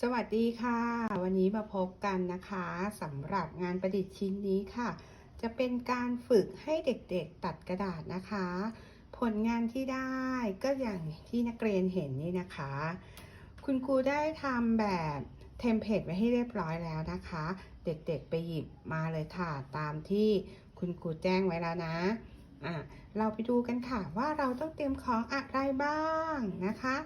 สวัสดีค่ะ วันนี้มาพบกันนะคะสำหรับงานประดิษฐ์ชิ้นนี้ค่ะ จะเป็นการฝึกให้เด็กๆตัดกระดาษนะคะ ผลงานที่ได้ก็อย่างที่นักเรียนเห็นนี่นะคะ คุณครูได้ทำแบบเทมเพลตไว้ให้เรียบร้อยแล้วนะคะ เด็กๆไปหยิบมาเลยค่ะ ตามที่คุณครูแจ้งไว้แล้วนะอะเราไปดูกันค่ะว่าเราต้องเตรียมของอะไรบ้างนะคะ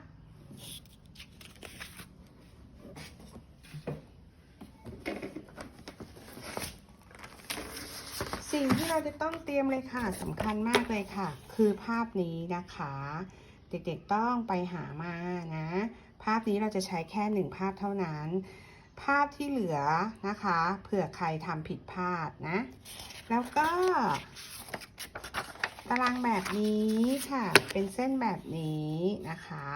สิ่งที่เราจะต้องเตรียมเลยค่ะสำคัญมากเลยค่ะ คือภาพนี้นะคะ เด็กๆต้องไปหามานะ ภาพนี้เราจะใช้แค่หนึ่งภาพเท่านั้น ภาพที่เหลือนะคะเผื่อใครทำผิดพลาดนะ แล้วก็ตารางแบบนี้ค่ะ เป็นเส้นแบบนี้นะคะ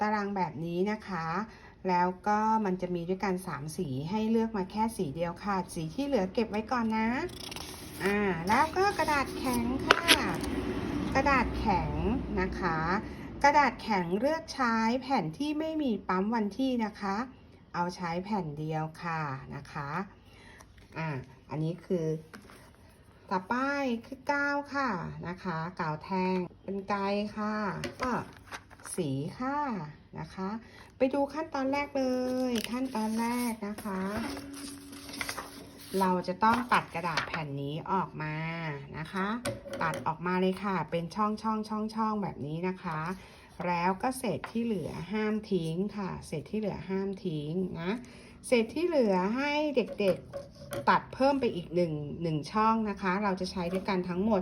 ตารางแบบนี้นะคะ แล้วก็มันจะมีด้วยกัน 3 สีให้เลือกมาแค่สีเดียวค่ะ สีที่เหลือเก็บไว้ก่อนนะ อ่า แล้วก็กระดาษแข็งค่ะ กระดาษแข็งนะคะ กระดาษแข็งเลือกใช้แผ่นที่ไม่มีปั๊มวันที่นะคะ เอาใช้แผ่นเดียวค่ะนะคะ อ่า อันนี้คือต่อไปคือกาวค่ะนะคะกาวแทงเป็นไกลค่ะ ก็สีค่ะนะคะ ไปดูขั้นตอนแรกเลย ขั้นตอนแรกนะคะ เราจะต้องตัดกระดาษแผ่นนี้ออกมานะคะ ตัดออกมาเลยค่ะ เป็นช่องช่องช่องช่องแบบนี้นะคะ แล้วก็เศษที่เหลือห้ามทิ้งค่ะ เศษที่เหลือห้ามทิ้งนะเศษที่เหลือให้เด็กๆตัดเพิ่มไปอีก1 1ช่องนะคะ เราจะใช้ด้วยกันทั้งหมด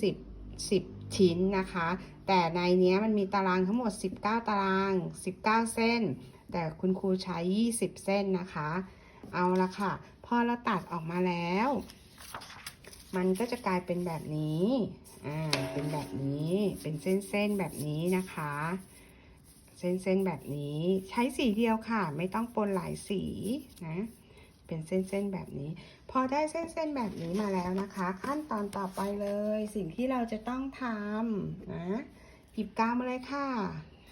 20 10 ชิ้นนะคะ แต่ในนี้มันมีตารางทั้งหมด 19 ตาราง 19 เส้น แต่คุณครูใช้ 20 เส้นนะคะ เอาละค่ะ พอเราตัดออกมาแล้ว มันก็จะกลายเป็นแบบนี้ อ่า เป็นแบบนี้ เป็นเส้นๆแบบนี้นะคะ เส้นๆแบบนี้ ใช้สีเดียวค่ะ ไม่ต้องปนหลายสีนะ เป็นเส้นๆแบบนี้ พอได้เส้นๆแบบนี้มาแล้วนะคะ ขั้นตอนต่อไปเลย สิ่งที่เราจะต้องทำนะหยิบกาวมาเลยค่ะ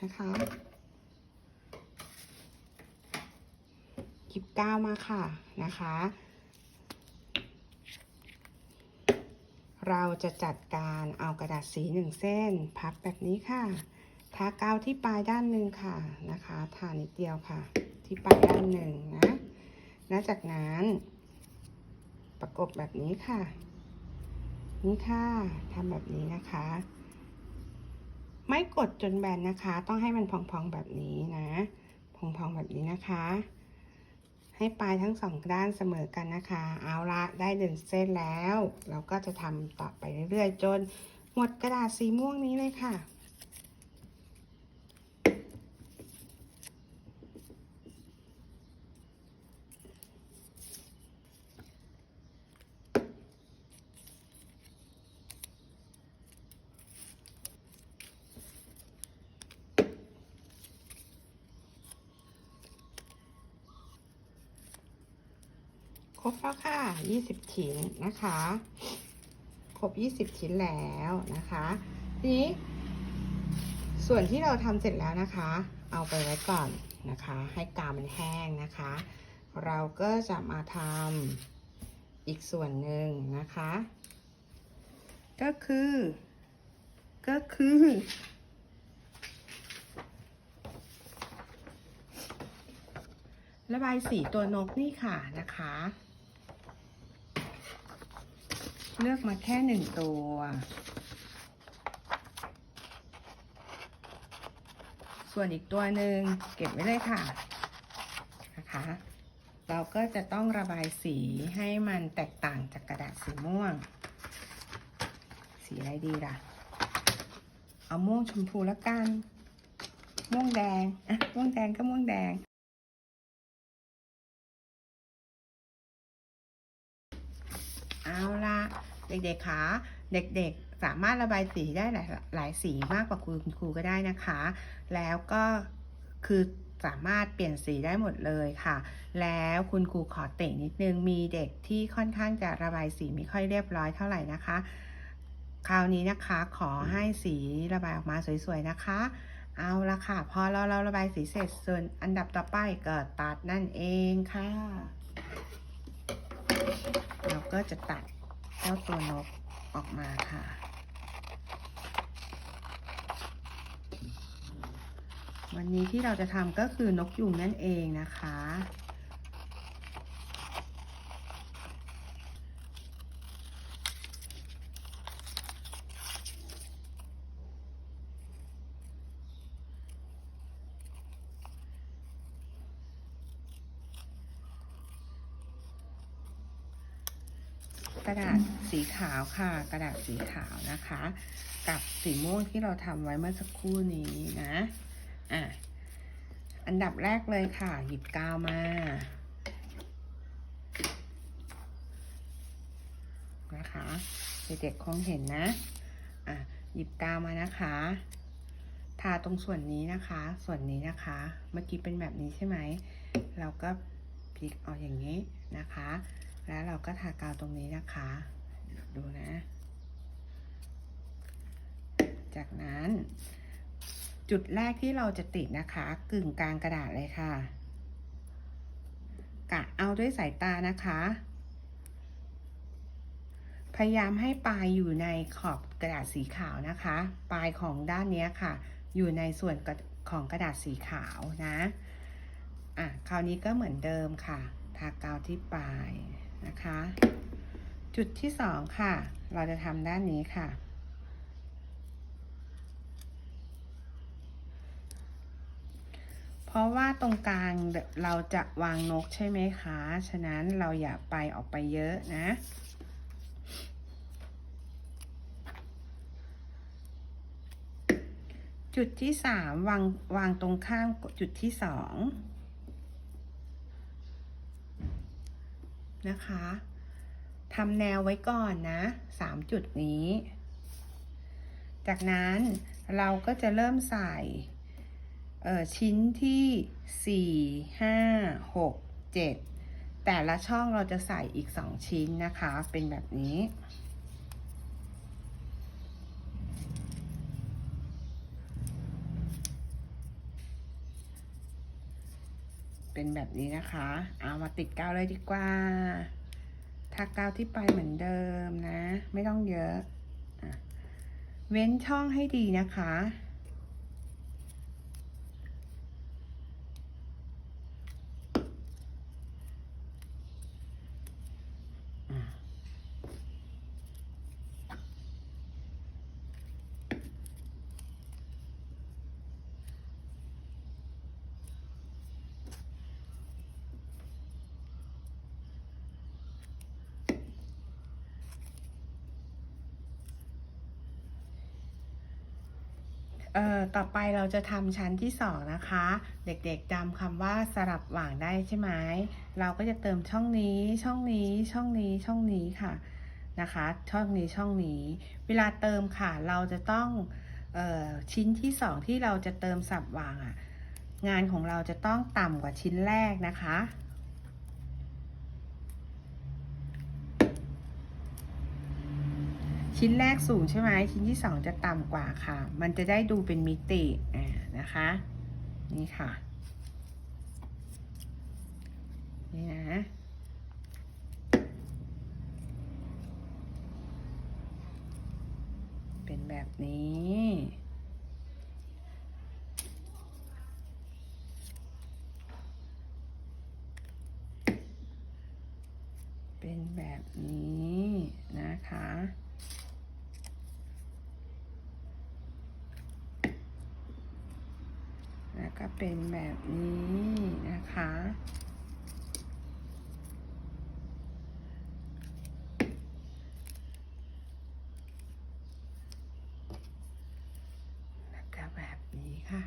นะคะหยิบกาวมาค่ะนะคะ เราจะจัดการเอากระดาษสีหนึ่งเส้น พับแบบนี้ค่ะทากาวที่ปลายด้านหนึ่งค่ะนะคะทานิดเดียวค่ะ ที่ปลายด้านหนึ่งนะ แล้วจากนั้นประกบแบบนี้ค่ะ นี่ค่ะทำแบบนี้นะคะ ไม่กดจนแบนนะคะ ต้องให้มันพองๆแบบนี้นะ พองๆแบบนี้นะคะ ให้ปลายทั้งสองด้านเสมอกันนะคะ เอาละได้หนึ่งเส้นแล้ว เราก็จะทำต่อไปเรื่อยๆ จนหมดกระดาษสีม่วงนี้เลยค่ะ ครบแล้วค่ะ20ชิ้นนะคะ ครบ20ชิ้นแล้วนะคะทีนี้ส่วนที่เราทำเสร็จแล้วนะคะ เอาไปไว้ก่อนนะคะ ให้กามันแห้งนะคะ เราก็จะมาทำอีกส่วนหนึ่งนะคะ ก็คือ ก็คือ ระบายสีตัวนกนี่ค่ะนะคะ เลือกมาแค่หนึ่งตัว ส่วนอีกตัวหนึ่งเก็บไว้เลยค่ะนะคะ เราก็จะต้องระบายสีให้มันแตกต่างจากกระดาษสีม่วง สีอะไรดีล่ะ เอาม่วงชมพูแล้วกัน ม่วงแดงอะม่วงแดงก็ม่วงแดงเอาละ เด็กๆคะเด็กๆสามารถระบายสีได้หลายหลายสีมากกว่าคุณครูก็ได้นะคะ แล้วก็คือสามารถเปลี่ยนสีได้หมดเลยค่ะ แล้วคุณครูขอเตะนิดนึง มีเด็กที่ค่อนข้างจะระบายสีไม่ค่อยเรียบร้อยเท่าไหร่นะคะ คราวนี้นะคะขอให้สีระบายออกมาสวยๆนะคะ เอาละค่ะ พอเราเราระบายสีเสร็จส่วนอันดับต่อไปก็ตัดนั่นเองค่ะ เราก็จะตัด เจ้าตัวนกออกมาค่ะ วันนี้ที่เราจะทำก็คือนกยุงนั่นเองนะคะ กระดาษสีขาวค่ะ กระดาษสีขาวนะคะ กับสีม่วงที่เราทำไว้เมื่อสักครู่นี้นะอะอันดับแรกเลยค่ะ หยิบกาวมานะคะเด็กๆคงเห็นนะอะหยิบกาวมานะคะ ทาตรงส่วนนี้นะคะ ส่วนนี้นะคะ เมื่อกี้เป็นแบบนี้ใช่ไหม เราก็พลิกออกอย่างนี้นะคะ แล้วเราก็ทากาวตรงนี้นะคะ ดูนะ จากนั้น จุดแรกที่เราจะติดนะคะ กึ่งกลางกระดาษเลยค่ะ กะเอาด้วยสายตานะคะ พยายามให้ปลายอยู่ในขอบกระดาษสีขาวนะคะ ปลายของด้านนี้ค่ะ อยู่ในส่วนของกระดาษสีขาวนะ อะ คราวนี้ก็เหมือนเดิมค่ะ ทากาวที่ปลาย นะคะ จุดที่สองค่ะ เราจะทำด้านนี้ค่ะ เพราะว่าตรงกลางเราจะวางนกใช่ไหมคะ ฉะนั้นเราอย่าไปออกไปเยอะนะจุดที่สามวางวางตรงข้างจุดที่สอง นะคะทำแนวไว้ก่อนนะสามจุดนี้ จากนั้นเราก็จะเริ่มใส่ชิ้นที่สี่ห้าหกเจ็ดแต่ละช่องเราจะใส่อีกสองชิ้นนะคะ เป็นแบบนี้ เป็นแบบนี้นะคะ เอามาติดกาวเลยดีกว่าทากาวที่ไปเหมือนเดิมนะ ไม่ต้องเยอะอะ เว้นช่องให้ดีนะคะ เอ่อต่อไปเราจะทำชั้นที่สองนะคะ เด็กๆจำคำว่าสลับหว่างได้ใช่ไหมเราก็จะเติมช่องนี้ช่องนี้ช่องนี้ช่องนี้ค่ะนะคะ ช่องนี้ช่องนี้ เวลาเติมค่ะเราจะต้องเอ่อชิ้นที่สองที่เราจะเติมสับหว่างอะงานของเราจะต้องต่ำกว่าชิ้นแรกนะคะ ชิ้นแรกสูงใช่ไหมชิ้นที่สองจะต่ำกว่าค่ะ มันจะได้ดูเป็นมิติอ่านะคะ นี่ค่ะนี่นะเป็นแบบนี้เป็นแบบนี้นะคะ แล้ว ก็เป็นแบบนี้นะคะ แล้วก็แบบนี้ค่ะ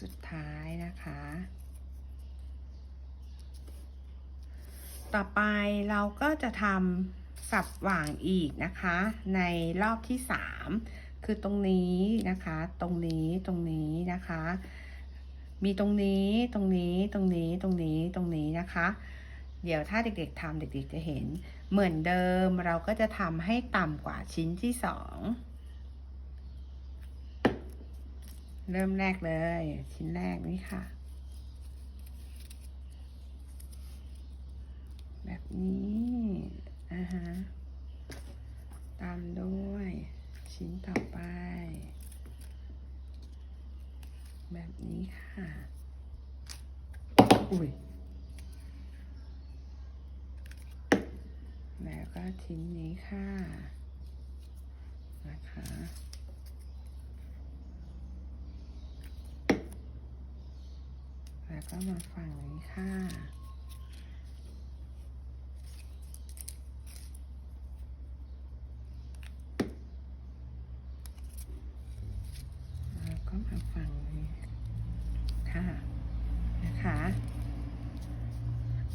สุดท้ายนะคะ ต่อไปเราก็จะทำสับหว่างอีกนะคะ ในรอบที่สาม คือตรงนี้นะคะ ตรงนี้ตรงนี้นะคะ มีตรงนี้ตรงนี้ตรงนี้ตรงนี้ตรงนี้นะคะ เดี๋ยวถ้าเด็กๆทำเด็กๆจะเห็น เหมือนเดิมเราก็จะทำให้ต่ำกว่าชิ้นที่สองเริ่มแรกเลย ชิ้นแรกนี่ค่ะ แบบนี้อ่าฮะตามด้วย ชิ้นต่อไป แบบนี้ค่ะ อุ้ย แล้วก็ชิ้นนี้ค่ะ นะคะแล้วก็มาฝั่งนี้ค่ะ แล้วก็มาฝั่งนี้ค่ะ นะคะ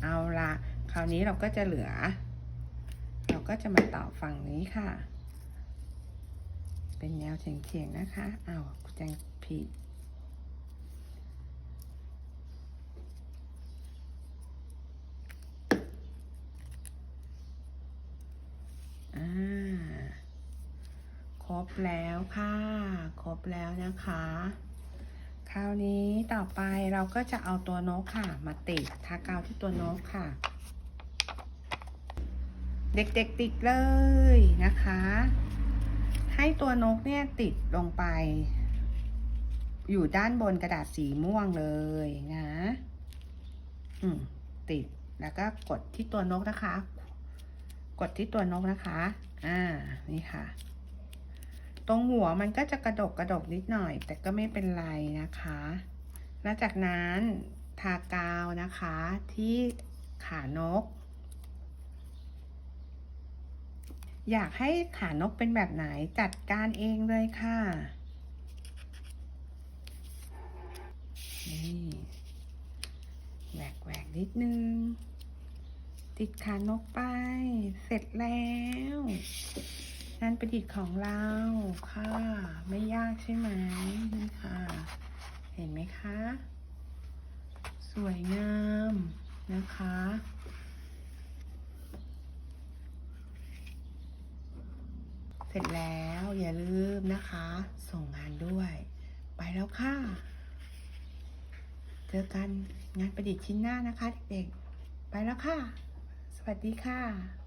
เอาละคราวนี้เราก็จะเหลือ เราก็จะมาต่อฝั่งนี้ค่ะ เป็นแนวเฉียงๆนะคะเอาวแจงผิดอ่าครบแล้วค่ะ ครบแล้วนะคะ คราวนี้ต่อไปเราก็จะเอาตัวนกค่ะ มาติดทากาวที่ตัวนกค่ะ เด็กๆติดเลยนะคะ ให้ตัวนกเนี่ยติดลงไป อยู่ด้านบนกระดาษสีม่วงเลยนะอืมติดแล้วก็กดที่ตัวนกนะคะ กดที่ตัวนกนะคะ อ่า นี่ค่ะ ตรงหัวมันก็จะกระดกกระดกนิดหน่อย แต่ก็ไม่เป็นไรนะคะ แล้วจากนั้นทากาวนะคะที่ขานก อยากให้ขานกเป็นแบบไหนจัดการเองเลยค่ะ นี่แหวกแหวกนิดนึง ติดขานกไป เสร็จแล้วงานประดิษฐ์ของเราค่ะ ไม่ยากใช่ไหมนี่ค่ะ เห็นไหมคะ สวยงามนะคะ เสร็จแล้วอย่าลืมนะคะ ส่งงานด้วย ไปแล้วค่ะ เจอกันงานประดิษฐ์ชิ้นหน้านะคะเด็กๆ ไปแล้วค่ะ สวัสดีค่ะ